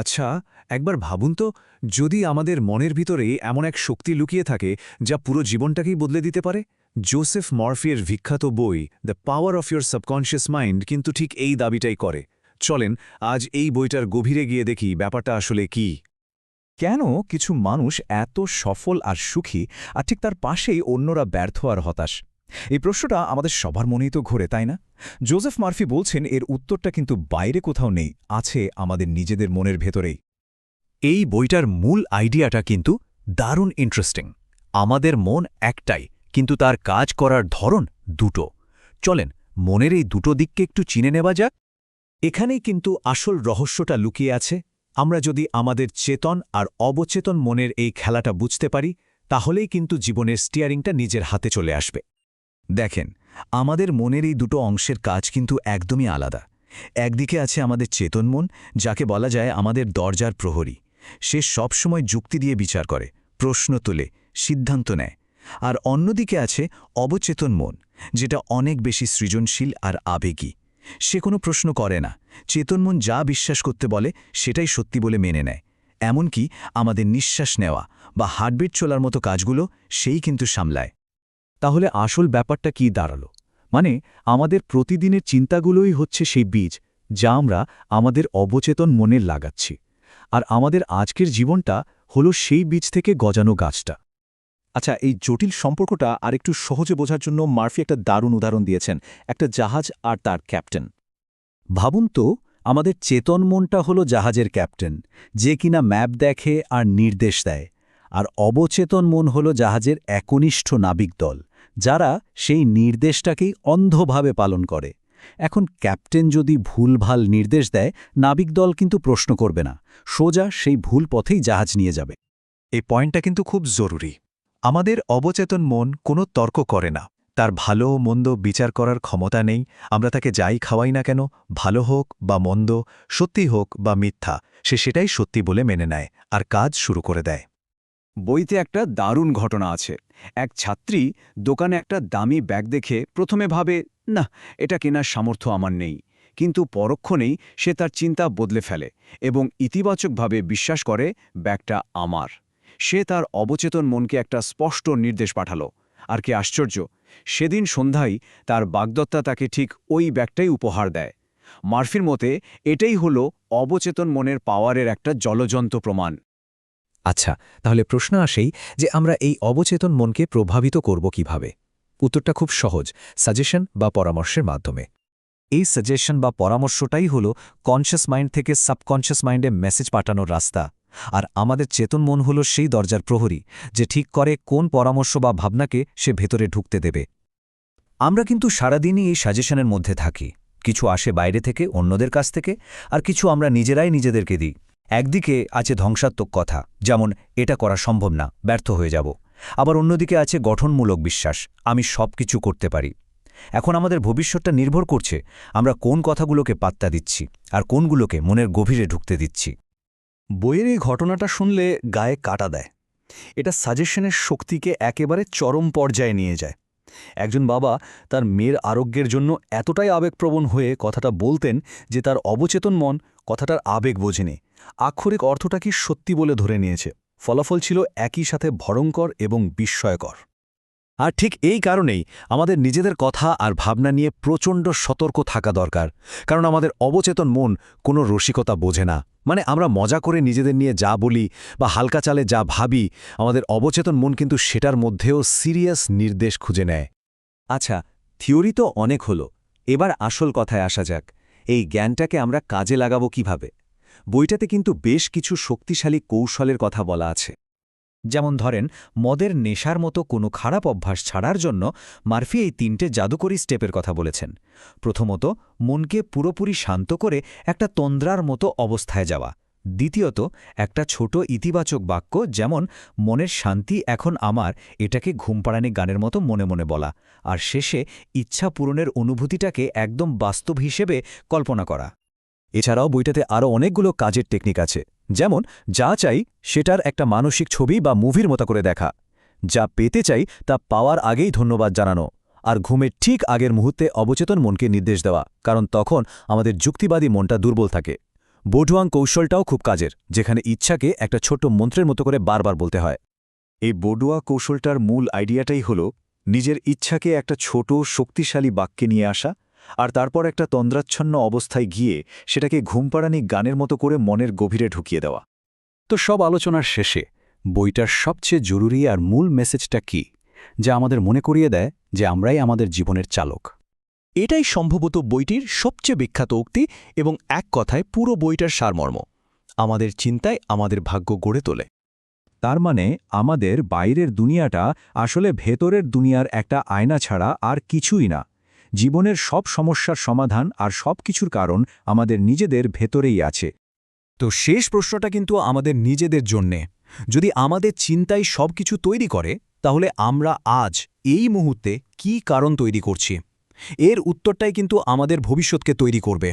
আচ্ছা একবার ভাবুন তো, যদি আমাদের মনের ভিতরে এমন এক শক্তি লুকিয়ে থাকে যা পুরো জীবনটাকেই বদলে দিতে পারে? জোসেফ মরফিয়ের বিখ্যাত বই, the power of your subconscious mind কিন্তু ঠিক এই দাবিটাই করে। চলেন, আজ এই বইটার গভীরে গিয়ে দেখি ব্যাপারটা আসলে কি। কেন কিছু মানুষ এত সফল আর সুখী, আর ঠিক তার পাশেই অন্যরা ব্যর্থ আর হতাশ? এই প্রশ্নটা আমাদের সবার মনেই তো ঘোরে, তাই না? জোসেফ মার্ফি বলছেন, এর উত্তরটা কিন্তু বাইরে কোথাও নেই, আছে আমাদের নিজেদের মনের ভেতরেই। এই বইটার মূল আইডিয়াটা কিন্তু দারুণ ইন্টারেস্টিং আমাদের মন একটাই, কিন্তু তার কাজ করার ধরন দুটো। চলেন, মনের এই দুটো দিককে একটু চিনে নেওয়া যাক। এখানেই কিন্তু আসল রহস্যটা লুকিয়ে আছে। আমরা যদি আমাদের চেতন আর অবচেতন মনের এই খেলাটা বুঝতে পারি, তাহলেই কিন্তু জীবনের স্টিয়ারিংটা নিজের হাতে চলে আসবে। দেখেন, আমাদের মনের এই দুটো অংশের কাজ কিন্তু একদমই আলাদা। একদিকে আছে আমাদের চেতন মন, যাকে বলা যায় আমাদের দরজার প্রহরী। সে সবসময় যুক্তি দিয়ে বিচার করে, প্রশ্ন তোলে, সিদ্ধান্ত নেয়। আর অন্যদিকে আছে অবচেতন মন, যেটা অনেক বেশি সৃজনশীল আর আবেগী। সে কোনো প্রশ্ন করে না, চেতন মন যা বিশ্বাস করতে বলে, সেটাই সত্যি বলে মেনে নেয়। এমনকি আমাদের নিঃশ্বাস নেওয়া বা হার্টবিট চলার মতো কাজগুলো, সেই কিন্তু সামলায়। তাহলে আসল ব্যাপারটা কি দাঁড়াল? মানে আমাদের প্রতিদিনের চিন্তাগুলোই হচ্ছে সেই বীজ, যা আমরা আমাদের অবচেতন মনে লাগাচ্ছি। আর আমাদের আজকের জীবনটা হলো সেই বীজ থেকে গজানো গাছটা। আচ্ছা এই জটিল সম্পর্কটা আরেকটু সহজে বোঝার জন্য মার্ফি একটা দারুণ উদাহরণ দিয়েছেন, একটা জাহাজ আর তার ক্যাপ্টেন। ভাবুন তো, আমাদের চেতন মনটা হলো জাহাজের ক্যাপ্টেন, যে কিনা ম্যাপ দেখে আর নির্দেশ দেয়, আর অবচেতন মন হলো জাহাজের একনিষ্ঠ নাবিক দল। যারা সেই নির্দেশটাকেই অন্ধভাবে পালন করে। এখন ক্যাপ্টেন যদি ভুলভাল নির্দেশ দেয়, নাবিক দল কিন্তু প্রশ্ন করবে না। সোজা সেই ভুল পথেই জাহাজ নিয়ে যাবে। এই পয়েন্টটা কিন্তু খুব জরুরি। আমাদের অবচেতন মন কোনো তর্ক করে না। তার ভালো মন্দ বিচার করার ক্ষমতা নেই। আমরা তাকে যাই খাওয়াই না কেন, ভালো হোক বা মন্দ, সত্যি হোক বা মিথ্যা, সে সেটাই সত্যি বলে মেনে নেয় আর কাজ শুরু করে দেয়। বইতে একটা দারুণ ঘটনা আছে। এক ছাত্রী দোকানে একটা দামি ব্যাগ দেখে প্রথমে ভাবে না এটা কেনার সামর্থ্য আমার নেই। কিন্তু পরক্ষণেই সে তার চিন্তা বদলে ফেলে এবং ইতিবাচকভাবে বিশ্বাস করে, ব্যাগটা আমার। সে তার অবচেতন মনকে একটা স্পষ্ট নির্দেশ পাঠালো। আর কি আশ্চর্য, সেদিন সন্ধ্যায় তার বাগদত্তা তাকে ঠিক ওই ব্যাগটাই উপহার দেয়। মার্ফির মতে, এটাই হলো অবচেতন মনের পাওয়ারের একটা জলজন্ত প্রমাণ। আচ্ছা তাহলে প্রশ্ন আসেই যে আমরা এই অবচেতন মনকে প্রভাবিত করব কীভাবে? উত্তরটা খুব সহজ, সাজেশন বা পরামর্শের মাধ্যমে। এই সাজেশন বা পরামর্শটাই হল কনশিয়াস মাইন্ড থেকে সাবকনশিয়াস মাইন্ডে মেসেজ পাঠানোর রাস্তা। আর আমাদের চেতন মন হল সেই দরজার প্রহরী, যে ঠিক করে কোন পরামর্শ বা ভাবনাকে সে ভেতরে ঢুকতে দেবে। আমরা কিন্তু সারাদিনই এই সাজেশনের মধ্যে থাকি। কিছু আসে বাইরে থেকে, অন্যদের কাছ থেকে, আর কিছু আমরা নিজেরাই নিজেদেরকে দিই। একদিকে আছে ধ্বংসাত্মক কথা, যেমন, এটা করা সম্ভব না, ব্যর্থ হয়ে যাব। আবার অন্যদিকে আছে গঠনমূলক বিশ্বাস, আমি সব কিছু করতে পারি। এখন আমাদের ভবিষ্যৎটা নির্ভর করছে, আমরা কোন কথাগুলোকে পাত্তা দিচ্ছি, আর কোনগুলোকে মনের গভীরে ঢুকতে দিচ্ছি। বইয়ের এই ঘটনাটা শুনলে গায়ে কাটা দেয়। এটা সাজেশনের শক্তিকে একেবারে চরম পর্যায়ে নিয়ে যায়। একজন বাবা তার মেয়ের আরোগ্যের জন্য এতটাই আবেগপ্রবণ হয়ে কথাটা বলতেন যে তার অবচেতন মন কথাটার আবেগ বোঝেনি। আক্ষরিক অর্থটা কি সত্যি বলে ধরে নিয়েছে? ফলাফল ছিল একই সাথে ভয়ঙ্কর এবং বিস্ময়কর। আর ঠিক এই কারণেই আমাদের নিজেদের কথা আর ভাবনা নিয়ে প্রচণ্ড সতর্ক থাকা দরকার, কারণ আমাদের অবচেতন মন কোনো রসিকতা বোঝে না। মানে আমরা মজা করে নিজেদের নিয়ে যা বলি বা হালকা চালে যা ভাবি, আমাদের অবচেতন মন কিন্তু সেটার মধ্যেও সিরিয়াস নির্দেশ খুঁজে নেয়। আচ্ছা থিওরি তো অনেক হলো। এবার আসল কথায় আসা যাক। এই জ্ঞানটাকে আমরা কাজে লাগাবো কীভাবে? বইটাতে কিন্তু বেশ কিছু শক্তিশালী কৌশলের কথা বলা আছে। যেমন ধরেন, মদের নেশার মতো কোনো খারাপ অভ্যাস ছাড়ার জন্য মার্ফি এই তিনটে জাদুকরী স্টেপের কথা বলেছেন। প্রথমত, মনকে পুরোপুরি শান্ত করে একটা তন্দ্রার মতো অবস্থায় যাওয়া। দ্বিতীয়ত, একটা ছোট ইতিবাচক বাক্য যেমন, মনের শান্তি এখন আমার, এটাকে ঘুমপাড়ানি গানের মতো মনে মনে বলা। আর শেষে, ইচ্ছা পূরণের অনুভূতিটাকে একদম বাস্তব হিসেবে কল্পনা করা। এছাড়াও বইটাতে আরও অনেকগুলো কাজের টেকনিক আছে। যেমন, যা চাই সেটার একটা মানসিক ছবি বা মুভির মতো করে দেখা। যা পেতে চাই তা পাওয়ার আগেই ধন্যবাদ জানানো। আর ঘুমের ঠিক আগের মুহূর্তে অবচেতন মনকে নির্দেশ দেওয়া, কারণ তখন আমাদের যুক্তিবাদী মনটা দুর্বল থাকে। বোডুয়াং কৌশলটাও খুব কাজের, যেখানে ইচ্ছাকে একটা ছোট্ট মন্ত্রের মতো করে বারবার বলতে হয়। এই বডুয়া কৌশলটার মূল আইডিয়াটাই হল নিজের ইচ্ছাকে একটা ছোট, শক্তিশালী বাক্যে নিয়ে আসা আর তারপর একটা তন্দ্রাচ্ছন্ন অবস্থায় গিয়ে সেটাকে ঘুমপাড়ানি গানের মতো করে মনের গভীরে ঢুকিয়ে দেওয়া। তো সব আলোচনার শেষে বইটার সবচেয়ে জরুরি আর মূল মেসেজটা কি, যা আমাদের মনে করিয়ে দেয় যে আমরাই আমাদের জীবনের চালক। এটাই সম্ভবত বইটির সবচেয়ে বিখ্যাত উক্তি এবং এক কথায় পুরো বইটার সারমর্ম, আমাদের চিন্তায় আমাদের ভাগ্য গড়ে তোলে। তার মানে আমাদের বাইরের দুনিয়াটা আসলে ভেতরের দুনিয়ার একটা আয়না ছাড়া আর কিছুই না জীবনের সব সমস্যার সমাধান আর সব কিছুর কারণ আমাদের নিজেদের ভেতরেই আছে। তো শেষ প্রশ্নটা কিন্তু আমাদের নিজেদের জন্যে। যদি আমাদের চিন্তাই সব কিছু তৈরি করে, তাহলে আমরা আজ এই মুহূর্তে কি কারণ তৈরি করছি? এর উত্তরটাই কিন্তু আমাদের ভবিষ্যৎকে তৈরি করবে।